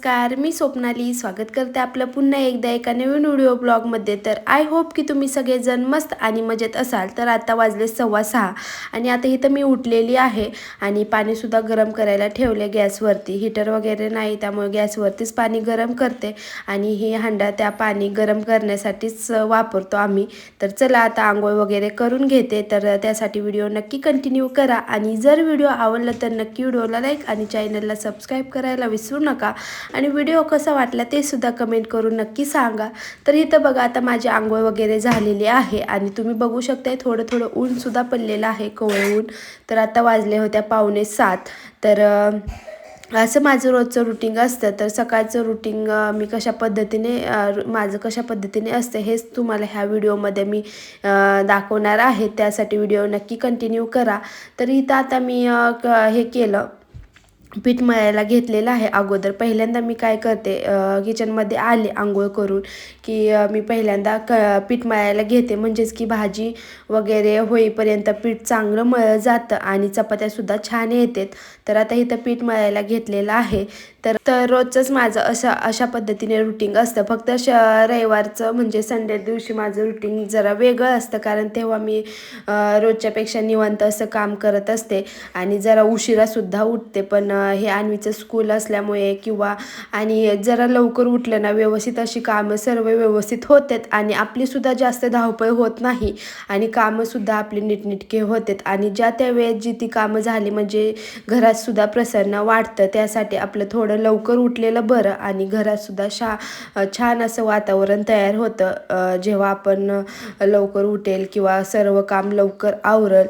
नमस्कार मी स्वप्नाली. स्वागत करते आपलं पुन्हा एकदा एका नवीन व्हिडिओ ब्लॉगमध्ये तर आय होप की तुम्ही सगळेजण मस्त आणि मजेत असाल. तर आता वाजले सव्वा सहा आणि आता इथं मी उठलेली आहे आणि पाणीसुद्धा गरम करायला ठेवले गॅसवरती. हिटर वगैरे नाही त्यामुळे गॅसवरतीच पाणी गरम करते आणि ही हांडा त्या पाणी गरम करण्यासाठीच वापरतो आम्ही. तर चला आता आंघोळ वगैरे करून घेते. तर त्यासाठी व्हिडिओ नक्की कंटिन्यू करा आणि जर व्हिडिओ आवडला तर नक्की व्हिडिओला लाईक आणि चॅनलला सबस्क्राईब करायला विसरू नका. आणि व्हिडिओ कसा वाटला ते सुद्धा कमेंट करून नक्की सांगा. तर इथं बघा आता माझी आंघोळ वगैरे झालेली आहे आणि तुम्ही बघू शकताय थोडं थोडं ऊनसुद्धा पडलेलं आहे कोवळे ऊन. तर आता वाजले होत्या पावणे सात. तर असं माझं रोजचं रुटीन असतं. तर सकाळचं रुटीन मी कशा पद्धतीने रु- माझं कशा पद्धतीने असतं हेच तुम्हाला ह्या व्हिडिओमध्ये मी दाखवणार आहे. त्यासाठी व्हिडिओ नक्की कंटिन्यू करा. तर इथं आता मी क- हे केलं. पीठ मळायला घेतलेलं आहे अगोदर. पहिल्यांदा मी काय करते किचनमध्ये आले आंघोळ करून की मी पहिल्यांदा क पीठ मळायला घेते. म्हणजेच की भाजी वगैरे होईपर्यंत पीठ चांगलं मळलं जातं आणि चपात्यासुद्धा छान येतात. तर आता इथं पीठ मळायला घेतलेलं आहे. तर तर रोजचंच माझं असं अशा पद्धतीने रुटीन असतं. फक्त श रविवारचं म्हणजे संडे दिवशी माझं रुटीन जरा वेगळं असतं. कारण तेव्हा मी रोजच्यापेक्षा निवांत असं काम करत असते आणि जरा उशिरासुद्धा उठते. पण हे आणवीचं स्कूल असल्यामुळे किंवा आणि जरा लवकर उठलं ना व्यवस्थित अशी कामं सर्व व्यवस्थित होतात आणि आपलीसुद्धा जास्त धावपळ होत नाही आणि कामंसुद्धा आपली नीटनेटके होतात आणि ज्या त्या वेळेत जी ती कामं झाली म्हणजे घरातसुद्धा प्रसन्न वाटतं त्यासाठी आपलं थोडं लवकर उठलेलं बरं आणि घरातसुद्धा शा छान असं वातावरण तयार होतं. जेव्हा आपण लवकर उठेल किंवा सर्व काम लवकर आवरल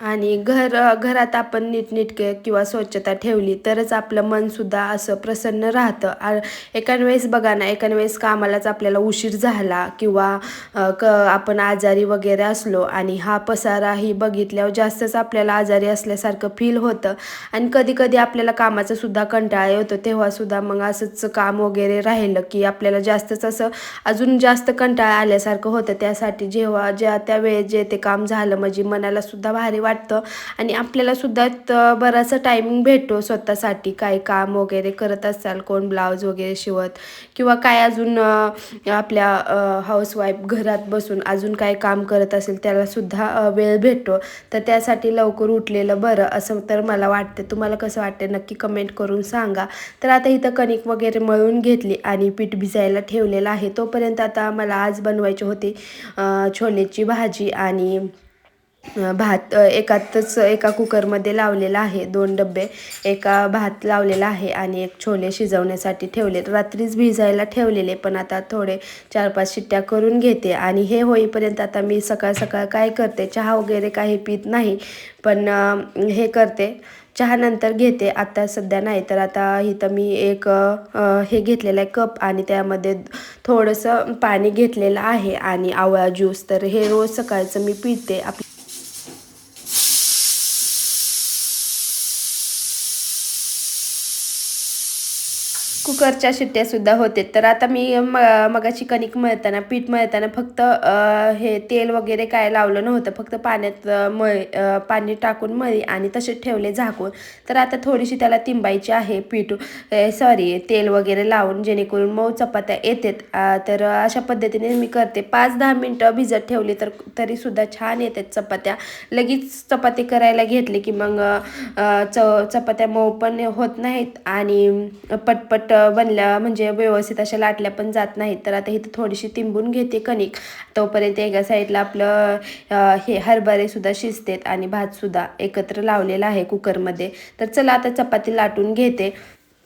आणि घर घरात आपण नीटनीटके किंवा स्वच्छता ठेवली तरच आपलं मनसुद्धा असं प्रसन्न राहतं. आ एखाद वेळेस बघा ना एकान वेळेस कामालाच आपल्याला उशीर झाला किंवा क आपण आजारी वगैरे असलो आणि हा पसाराही बघितल्यावर जास्तच आपल्याला आजारी असल्यासारखं फील होतं. आणि कधी कधी आपल्याला कामाचंसुद्धा कंटाळा येतो. तेव्हासुद्धा मग असंच काम वगैरे राहिलं की आपल्याला जास्तच असं अजून जास्त कंटाळा आल्यासारखं होतं. त्यासाठी जेव्हा ज्या त्या वेळेस जे ते काम झालं म्हणजे मनाला सुद्धा भारी वाटतं. आणि आपल्याला सुद्धा बराचसा टायमिंग भेटतो स्वतःसाठी. काय काम वगैरे करत असाल कोण ब्लाऊज वगैरे शिवत किंवा काय अजून आपल्या हाऊसवाईफ घरात बसून अजून काय काम करत असेल त्याला सुद्धा वेळ भेटतो. तर त्यासाठी लवकर उठलेलं बरं असं तर मला वाटतं. तुम्हाला कसं वाटतं नक्की कमेंट करून सांगा. तर आता इथं कणिक वगैरे मळून घेतली आणि पीठ भिजायला ठेवलेलं आहे. तोपर्यंत आता मला आज बनवायची होती छोलेची भाजी आणि भात एकातच एका कुकरमध्ये लावलेला आहे. दोन डबे एका भात लावलेला आहे आणि एक छोले शिजवण्यासाठी ठेवले. रात्रीच भिजायला ठेवलेले पण आता थोडे चार पाच शिट्ट्या करून घेते आणि हे होईपर्यंत आता मी सकाळ सकाळ काय करते? चहा वगैरे काही पित नाही पण हे करते. चहानंतर घेते. आता सध्या नाही तर आता इथं मी एक हे घेतलेलं आहे कप आणि त्यामध्ये थोडंसं पाणी घेतलेलं आहे आणि आवळा ज्यूस. तर हे रोज सकाळचं मी पिते. आप कुकरच्या शिट्ट्यासुद्धा होते. तर आता मी म मगाची कणिक मळताना पीठ मळताना फक्त हे तेल वगैरे काय लावलं नव्हतं. फक्त पाण्यात मळ पाणी टाकून मळी आणि तसेच ठेवले झाकून. तर आता थोडीशी त्याला तिंबायची आहे पीठ सॉरी तेल वगैरे लावून जेणेकरून मऊ चपात्या येतात. तर अशा पद्धतीने मी करते. पाच दहा मिनटं भिजत ठेवली तर तरीसुद्धा छान येतात चपात्या. लगेच चपाती करायला घेतली की मग च चपात्या मऊ पण होत नाहीत आणि पटपट बनल्या म्हणजे व्यवस्थित अशा लाटल्या पण जात नाहीत. तर आता इथं थोडीशी तिंबून घेते कणिक. तोपर्यंत एका साईडला आपलं हे हरभरेसुद्धा शिजतेत आणि भातसुद्धा एकत्र लावलेला आहे कुकरमध्ये. तर चला आता चपाती लाटून घेते.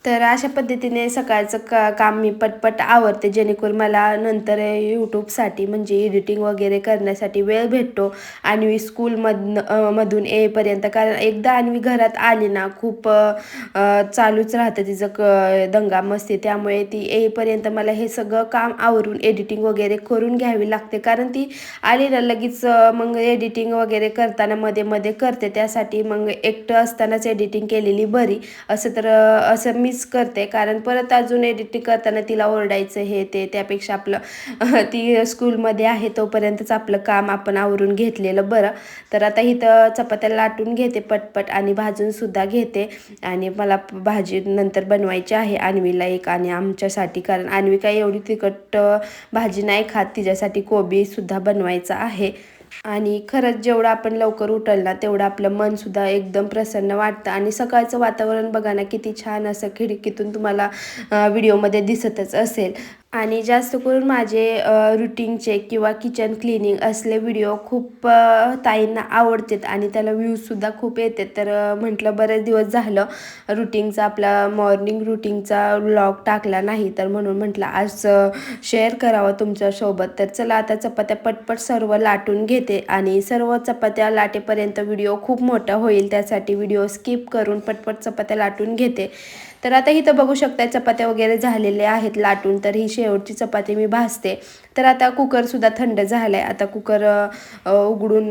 तर अशा पद्धतीने सकाळचं का काम मी पटपट आवडते जेणेकरून मला नंतर यूट्यूबसाठी म्हणजे एडिटिंग वगैरे करण्यासाठी वेळ भेटतो आणि स्कूलमधनं मधून येईपर्यंत कारण एकदा आणि घरात आली ना खूप चालूच राहतं तिचं क दंगा मस्ती. त्यामुळे ती येईपर्यंत मला हे सगळं काम आवरून एडिटिंग वगैरे करून घ्यावी लागते. कारण ती आली ना लगेच मग एडिटिंग वगैरे करताना मध्ये मध्ये करते. त्यासाठी मग एकटं असतानाच एडिटिंग केलेली बरी. असं तर असं मी मीच करते. कारण परत अजून एडिटिंग करताना तिला ओरडायचं हे ते त्यापेक्षा आपलं ती स्कूलमध्ये आहे तोपर्यंतच आपलं काम आपण आवरून घेतलेलं बरं. तर आता इथं चपात्या लाटून घेते पटपट आणि भाजूनसुद्धा घेते. आणि मला भाजी नंतर बनवायची आहे आणवीला एक आणि आमच्यासाठी. कारण आणवी काय एवढी तिखट भाजी नाही खात. तिच्यासाठी कोबीसुद्धा बनवायचा आहे. आणि खरंच जेवढं आपण लवकर उठल ना तेवढं आपलं मनसुद्धा एकदम प्रसन्न वाटतं. आणि सकाळचं वातावरण बघा ना किती छान असं खिडकीतून तुम्हाला व्हिडिओमध्ये दिसतच असेल. आणि जास्त करून माझे रुटीनचे किंवा किचन क्लिनिंग असले व्हिडिओ खूप ताईंना आवडतात आणि त्याला व्ह्यूजसुद्धा खूप येते तर म्हटलं बरेच दिवस झालं रुटीनचा आपला मॉर्निंग रुटीनचा व्लॉग टाकला नाही. तर म्हणून म्हटलं आज शेअर करावं तुमच्यासोबत. तर चला आता चपात्या पटपट सर्व लाटून घेते आणि सर्व चपात्या लाटेपर्यंत व्हिडिओ खूप मोठा होईल. त्यासाठी व्हिडिओ स्किप करून पटपट चपात्या लाटून घेते. तर आता इथं बघू शकता चपात्या वगैरे झालेल्या आहेत लाटून तर ही शेवटची चपाती मी भाजते. तर आता कुकरसुद्धा थंड झाला आहे आता कुकर उघडून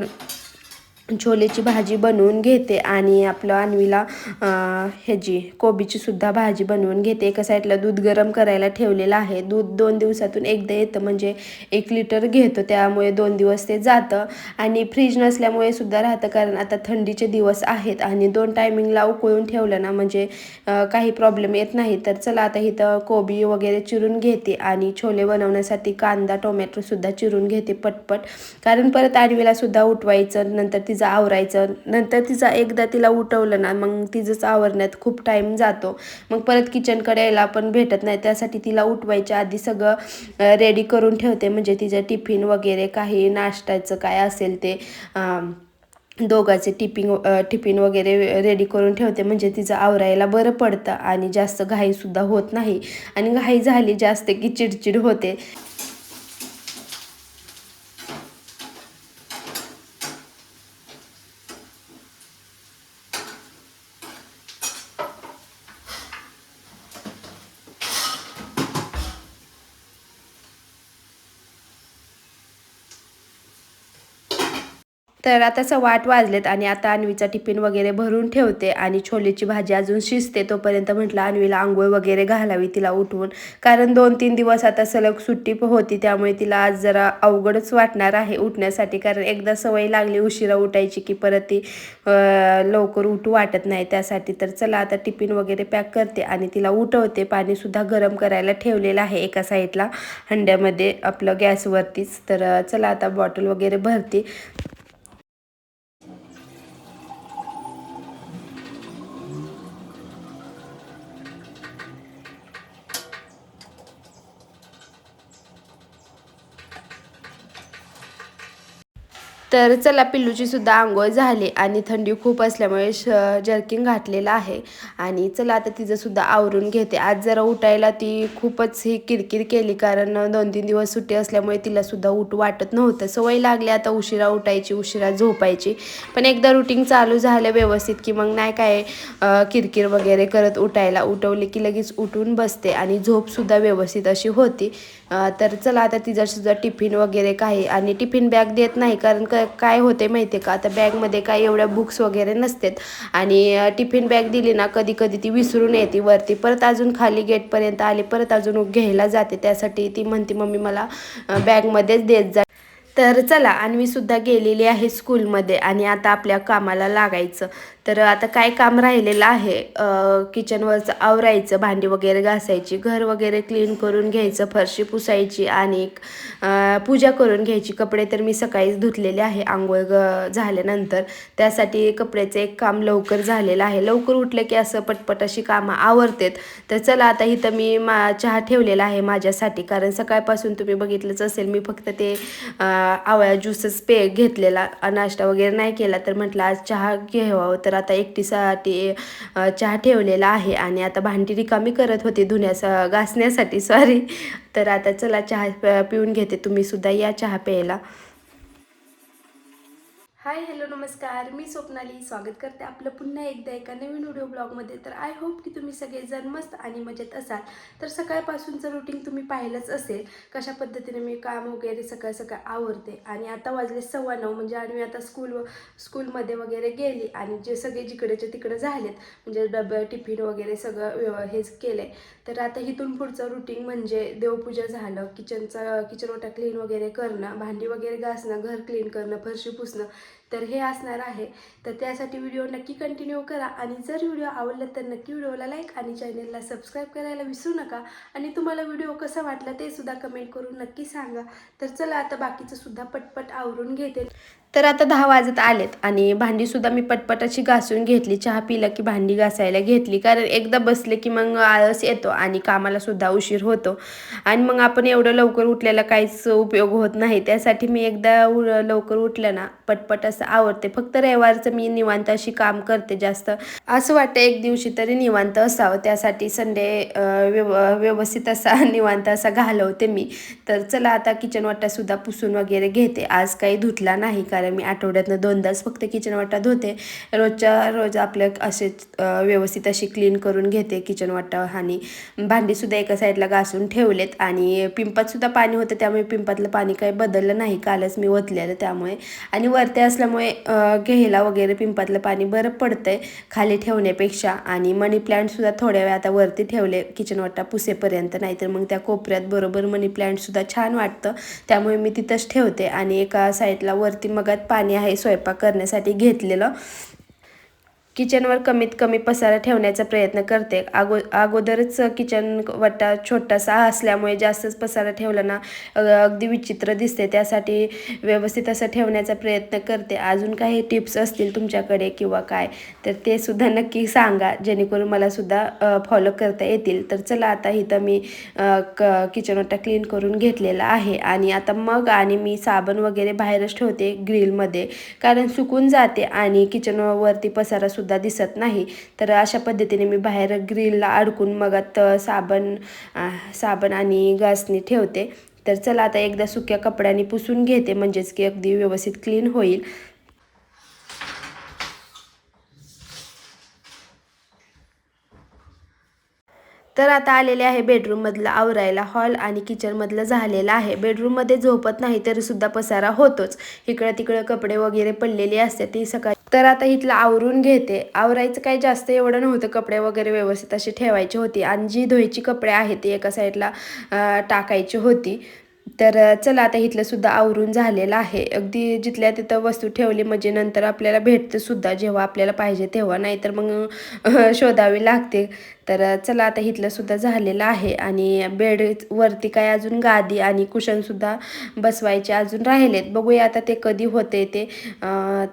छोलेची भाजी बनवून घेते आणि आपलं आणवीला ह्याची कोबीची सुद्धा भाजी बनवून घेते. एका साईडला दूध गरम करायला ठेवलेलं आहे. दूध दोन दिवसातून एकदा येतं. म्हणजे एक लिटर घेतो. त्यामुळे दोन दिवस ते जातं. आणि फ्रीज नसल्यामुळे सुद्धा राहतं. कारण आता थंडीचे दिवस आहेत आणि दोन टायमिंगला उकळून ठेवलं ना म्हणजे काही प्रॉब्लेम येत नाही. तर चला आता इथं कोबी वगैरे चिरून घेते आणि छोले बनवण्यासाठी कांदा टोमॅटोसुद्धा चिरून घेते पटपट. कारण परत आणवीला सुद्धा उठवायचं नंतर ती तिचं आवरायचं. नंतर तिचा एकदा तिला उठवलं ना मग तिचंच आवरण्यात खूप टाईम जातो. मग परत किचनकडे यायला पण भेटत नाही. त्यासाठी तिला उठवायच्या आधी सगळं रेडी करून ठेवते. म्हणजे तिचं टिफिन वगैरे काही नाश्त्याचं काय असेल ते दोघाचे टिफिन टिफिन वगैरे रेडी करून ठेवते. म्हणजे तिचं आवरायला बरं पडतं आणि जास्त घाईसुद्धा होत नाही. आणि घाई झाली जास्त की चिडचिड होते. तर आता सव्वा आठ वाजलेत आणि आता अन्वीचा टिफिन वगैरे भरून ठेवते आणि छोलेची भाजी अजून शिजते तोपर्यंत म्हटलं अन्वीला आंघोळ वगैरे घालावी तिला उठवून. कारण दोन तीन दिवस आता सलग सुट्टी होती त्यामुळे तिला आज जरा अवघडच वाटणार आहे उठण्यासाठी. कारण एकदा सवय लागली उशिरा उठायची की परत ती लवकर उठू वाटत नाही. त्यासाठी तर चला आता टिफिन वगैरे पॅक करते आणि तिला उठवते. पाणीसुद्धा गरम करायला ठेवलेलं आहे एका साईडला. हंड्यामध्ये आपलं गॅसवरतीच. तर चला आता बॉटल वगैरे भरते. तर चला पिल्लूची सुद्धा आंघोळ झाली आणि थंडी खूप असल्यामुळे श जर्किंग घातलेलं आहे. आणि चला आता तिचं सुद्धा आवरून घेते. आज जरा उठायला ती खूपच ही किरकिर केली कारण दोन तीन दिवस सुट्टी असल्यामुळे तिला सुद्धा उठ वाटत नव्हतं. सवय लागली आता उशिरा उठायची उशिरा झोपायची. पण एकदा रुटीन चालू झालं व्यवस्थित की मग नाही काय किरकिर वगैरे करत उठायला. उठवली की लगेच उठून बसते आणि झोपसुद्धा व्यवस्थित अशी होती. तर चला आता तिचा सुद्धा टिफिन वगैरे काही आणि टिफिन बॅग देत नाही कारण काय होते माहिती आहे का? आता बॅगमध्ये काय एवढ्या बुक्स वगैरे नसतात. आणि टिफिन बॅग दिली ना कधी कधी ती विसरून येते वरती. परत अजून खाली गेटपर्यंत आली परत अजून घ्यायला जाते. त्यासाठी ती म्हणते मम्मी मला बॅगमध्येच देत जा. तर चला आणि मी सुद्धा गेलेली आहे स्कूलमध्ये आणि आता आपल्या कामाला लागायचं. तर आता काय काम राहिलेलं आहे? किचनवरचं आवरायचं भांडी वगैरे घासायची घर वगैरे क्लीन करून घ्यायचं फरशी पुसायची आणि पूजा करून घ्यायची. कपडे तर मी सकाळीच धुतलेले आहे आंघोळ ग झाल्यानंतर. त्यासाठी कपड्याचं एक काम लवकर झालेलं आहे. लवकर उठलं की असं पटपट अशी कामं आवरतेत. तर चला आता इथं मी मा चहा ठेवलेला आहे माझ्यासाठी. कारण सकाळपासून तुम्ही बघितलंच असेल मी फक्त ते आवळा ज्यूसच पे घेतलेला नाश्ता वगैरे नाही केला तर म्हटलं आज चहा घ्यावा. तर आता एकटीसाठी चहा ठेवलेला आहे आणि आता भांडी रिकामी करत होते धुण्यास घासण्यासाठी. सॉरी तर आता चला चहा पिऊन घेते. तुम्ही सुद्धा या चहा प्यायला. हाय हॅलो नमस्कार. मी स्वप्नाली. स्वागत करते आपलं पुन्हा एकदा एका नवीन व्हिडिओ ब्लॉगमध्ये. तर आय होप की तुम्ही सगळेजण मस्त आणि मजेत असाल. तर सकाळपासूनचं रुटीन तुम्ही पाहिलंच असेल. कशा पद्धतीने मी काम वगैरे सकाळ सकाळ आवरते आणि आता वाजले सव्वा नऊ म्हणजे आणि मी आता स्कूल स्कूलमध्ये वगैरे गेली आणि जे सगळे जिकडेचे तिकडे झालेत म्हणजे डबे टिफिन वगैरे सगळं व्यव हेच केलं आहे तर आता इथून पुढचं रुटीन म्हणजे देवपूजा झालं. किचनचं किचन ओटा क्लीन वगैरे करणं भांडी वगैरे घासणं घर क्लीन करणं फरशी पुसणं. तर हे असणार आहे. तर त्यासाठी व्हिडिओ नक्की कंटिन्यू करा आणि जर व्हिडिओ आवडला तर नक्की व्हिडिओला लाईक आणि चॅनेलला सबस्क्राईब करायला विसरू नका. आणि तुम्हाला व्हिडिओ कसा वाटला ते सुद्धा कमेंट करून नक्की सांगा. तर चला आता बाकीचं सुद्धा पटपट आवरून घेते. तर आता दहा वाजत आलेत आणि भांडीसुद्धा मी पटपट अशी घासून घेतली. चहा पिला की भांडी घासायला घेतली. कारण एकदा बसले की मग आळस येतो आणि कामाला सुद्धा उशीर होतो. आणि मग आपण एवढं लवकर उठल्याला काहीच उपयोग होत नाही. त्यासाठी मी एकदा उ लवकर उठलं ना पटपट असं आवडते फक्त रविवारचं मी निवांत अशी काम करते जास्त. असं वाटतं एक दिवशी तरी निवांत असावं. त्यासाठी संडे व्यव व्यवस्थित असा निवांत असा घालवते मी. तर चला आता किचन वाटासुद्धा पुसून वगैरे घेते. आज काही धुतला नाही का कारण मी आठवड्यातनं दोनदाच फक्त किचन वाटा धुते. रोजच्या रोज आपलं असे व्यवस्थित अशी क्लीन करून घेते किचन वाटा आणि भांडीसुद्धा एका साईडला घासून ठेवलेत आणि पिंपातसुद्धा पाणी होतं त्यामुळे पिंपातलं पाणी काही बदललं नाही. कालच मी ओतलेलं त्यामुळे. आणि वरती असल्यामुळे घ्यायला वगैरे पिंपातलं पाणी बरं पडतंय खाली ठेवण्यापेक्षा. आणि मनी प्लांटसुद्धा थोड्या वेळ आता वरती ठेवले किचन वाटा पुसेपर्यंत नाहीतर मग त्या कोपऱ्यात बरोबर मनी प्लांटसुद्धा छान वाटतं. त्यामुळे मी तिथंच ठेवते आणि एका साईडला वरती मग मगात पाणी आहे स्वयंपाक करण्यासाठी घेतलेलं. किचनवर कमीत कमी पसारा ठेवण्याचा प्रयत्न करते. अगो अगोदरच किचन वट्टा छोटासा असल्यामुळे जास्तच पसारा ठेवला ना अगदी विचित्र दिसते. त्यासाठी व्यवस्थित असं ठेवण्याचा प्रयत्न करते. अजून काही टिप्स असतील तुमच्याकडे किंवा काय तर ते सुद्धा नक्की सांगा. जेणेकरून मला सुद्धा फॉलो करता येतील. तर चला आता इथं मी क किचन क्लीन करून घेतलेला आहे. आणि आता मग आणि मी साबण वगैरे बाहेरच ठेवते ग्रिलमध्ये कारण सुकून जाते आणि किचनवरती पसारासुद्धा सुद्धा दिसत नाही. तर अशा पद्धतीने मी बाहेर ग्रिलला अडकून मगात साबण साबण आणि घासणी ठेवते. तर चला आता एकदा सुक्या कपड्याने पुसून घेते म्हणजेच की अगदी व्यवस्थित क्लीन होईल. तर आता आलेले आहे बेडरूममधलं आवरायला हॉल आणि किचनमधलं झालेलं आहे. बेडरूममध्ये झोपत नाही तरीसुद्धा पसारा होतोच. इकडं तिकडं कपडे वगैरे पडलेले असते ती सकाळी तर आता इथलं आवरून घेते. आवरायचं काही जास्त एवढं नव्हतं. कपडे वगैरे व्यवस्थित अशी ठेवायचे होती. आणि जी धुवायची कपडे आहेत ती एका साईडला टाकायची होती. तर चला आता इथलं सुद्धा आवरून झालेलं आहे. अगदी जिथल्या तिथं वस्तू ठेवली म्हणजे नंतर आपल्याला भेटते सुद्धा जेव्हा आपल्याला पाहिजे तेव्हा. नाहीतर मग शोधावी लागते. तर चला आता इथलं सुद्धा झालेलं आहे. आणि बेड वरती काय अजून गादी आणि कुशनसुद्धा बसवायचे अजून राहिलेत. बघूया आता ते कधी होते ते.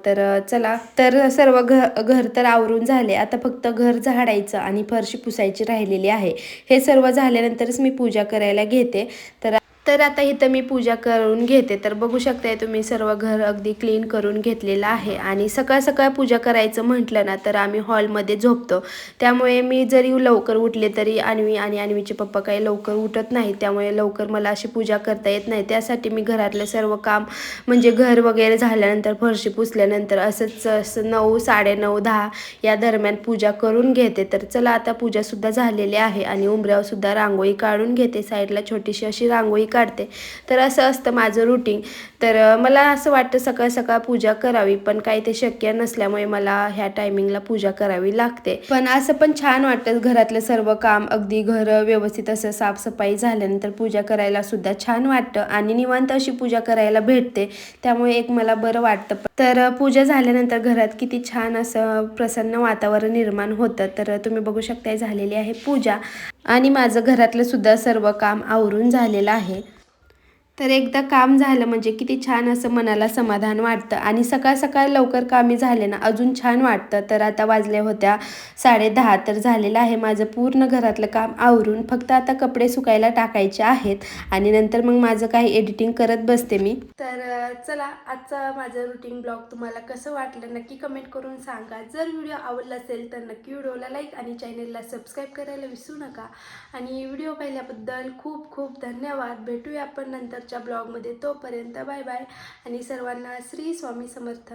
तर चला. तर सर्व घ घर तर आवरून झाले. आता फक्त घर झाडायचं आणि फरशी पुसायची राहिलेली आहे. हे सर्व झाल्यानंतरच मी पूजा करायला घेते. तर तर आता इथं मी पूजा करून घेते. तर बघू शकताय तुम्ही सर्व घर अगदी क्लीन करून घेतलेलं आहे. आणि सकाळ सकाळ पूजा करायचं म्हटलं ना तर आम्ही हॉलमध्ये झोपतो. त्यामुळे मी जरी लवकर उठले तरी आणवी आणि आणवीचे पप्पा काही लवकर उठत नाही. त्यामुळे लवकर मला अशी पूजा करता येत नाही. त्यासाठी मी घरातलं सर्व काम म्हणजे घर वगैरे झाल्यानंतर फरशी पुसल्यानंतर असंच असं नऊ साडेनऊ दहा या दरम्यान पूजा करून घेते. तर चला आता पूजासुद्धा झालेली आहे. आणि उंबऱ्यावरसुद्धा रांगोळी काढून घेते. साईडला छोटीशी अशी रांगोळी काढते. तर असं असतं माझं रुटीन तर मला असं वाटतं सकाळ सकाळ पूजा करावी पण काही ते शक्य नसल्यामुळे मला ह्या टायमिंगला पूजा करावी लागते. पण असं पण छान वाटतं घरातलं सर्व काम अगदी घर व्यवस्थित असं साफसफाई झाल्यानंतर पूजा करायला सुद्धा छान वाटतं आणि निवांत अशी पूजा करायला भेटते. त्यामुळे एक मला बरं वाटतं. तर पूजा झाल्यानंतर घरात किती छान असं प्रसन्न वातावरण निर्माण होतं. तर तुम्ही बघू शकताय झालेली आहे पूजा. आणि माझं घरातलं सुद्धा सर्व काम आवरून झालेलं आहे. तर एकदा काम झालं म्हणजे किती छान असं मनाला समाधान वाटतं. आणि सकाळ सकाळ लवकर कामी झाले ना अजून छान वाटतं. तर आता वाजल्या होत्या साडे दहा तर झालेलं आहे माझं पूर्ण घरातलं काम आवरून. फक्त आता कपडे सुकायला टाकायचे आहेत आणि नंतर मग माझं काही एडिटिंग करत बसते मी. तर चला आजचा माझं रुटीन ब्लॉग तुम्हाला कसं वाटलं नक्की कमेंट करून सांगा. जर व्हिडिओ आवडला असेल तर नक्की व्हिडिओला लाईक आणि चॅनलला सबस्क्राईब करायला विसरू नका. आणि व्हिडिओ पाहिल्याबद्दल खूप खूप धन्यवाद. भेटूया आपण नंतर आजच्या ब्लॉगमध्ये तोपर्यंत बाय बाय आणि सर्वांना श्री स्वामी समर्थ.